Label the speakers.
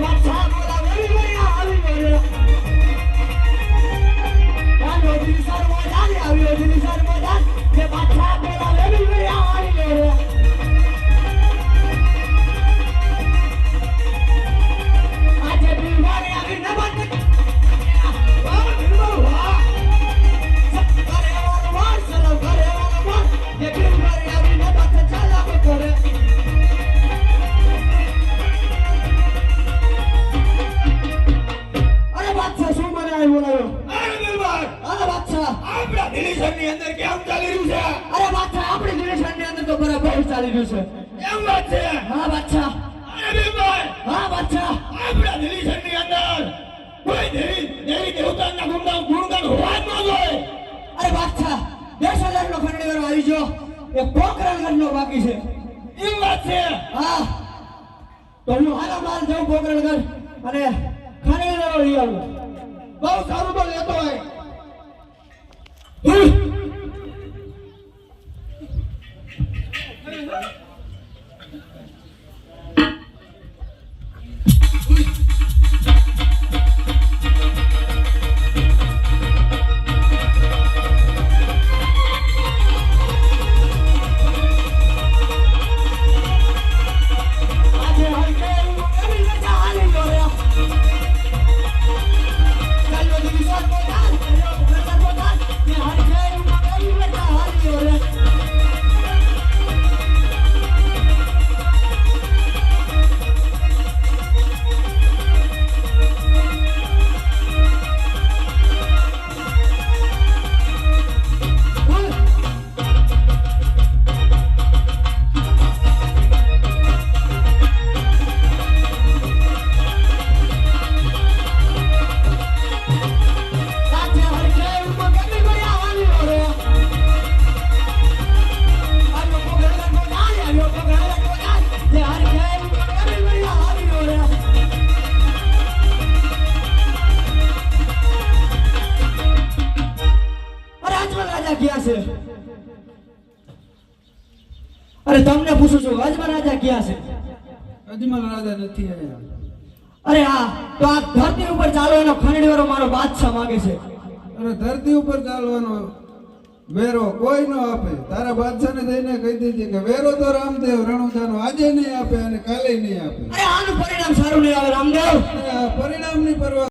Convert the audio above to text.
Speaker 1: my
Speaker 2: time. આપણા દિલીસરની અંદર કેમ ચાલી રહ્યું છે?
Speaker 1: અરે બાદશાહ આપણી ની અંદર તો બરાબર ચાલી રહ્યું છે.
Speaker 2: એમ વાત છે?
Speaker 1: હા બાદશાહ
Speaker 2: અરે ભીમભાઈ
Speaker 1: હા બાદશાહ
Speaker 2: આપણા દિલીસરની અંદર કોઈ દેવી દેવી દેવતાના ગુણગાન ગુણગાન હોવા જ ન જોઈએ.
Speaker 1: અરે બાદશાહ દસ હજાર નો ખંડણી કરવા આવી ગયો. એ પોખરણ નો બાકી છે.
Speaker 2: એમ વાત છે?
Speaker 1: હા. તો હું હારા માલ જાઉં પોખરણ અને લઈ આવું.
Speaker 2: બહુ સારું તો લેતો હોય.
Speaker 1: આજે રાજા ક્યાં છે? અરે તમને પૂછું છું અજમલ રાજા ક્યાં છે?
Speaker 3: અજમલ રાજા નથી
Speaker 1: અરે હા તો આ ધરતી ઉપર ચાલવાનો વાળો મારો બાદશાહ માંગે છે.
Speaker 3: અરે ધરતી ઉપર ચાલવાનો વેરો કોઈ ન આપે. તારા બાદશાહને જઈને કહી દેજે કે વેરો તો રામદેવ રણુજાનો આજે નહીં આપે અને કાલે નહીં આપે.
Speaker 1: અરે આનું પરિણામ સારું નહીં આવે રામદેવ.
Speaker 3: પરિણામ પરિણામની પરવા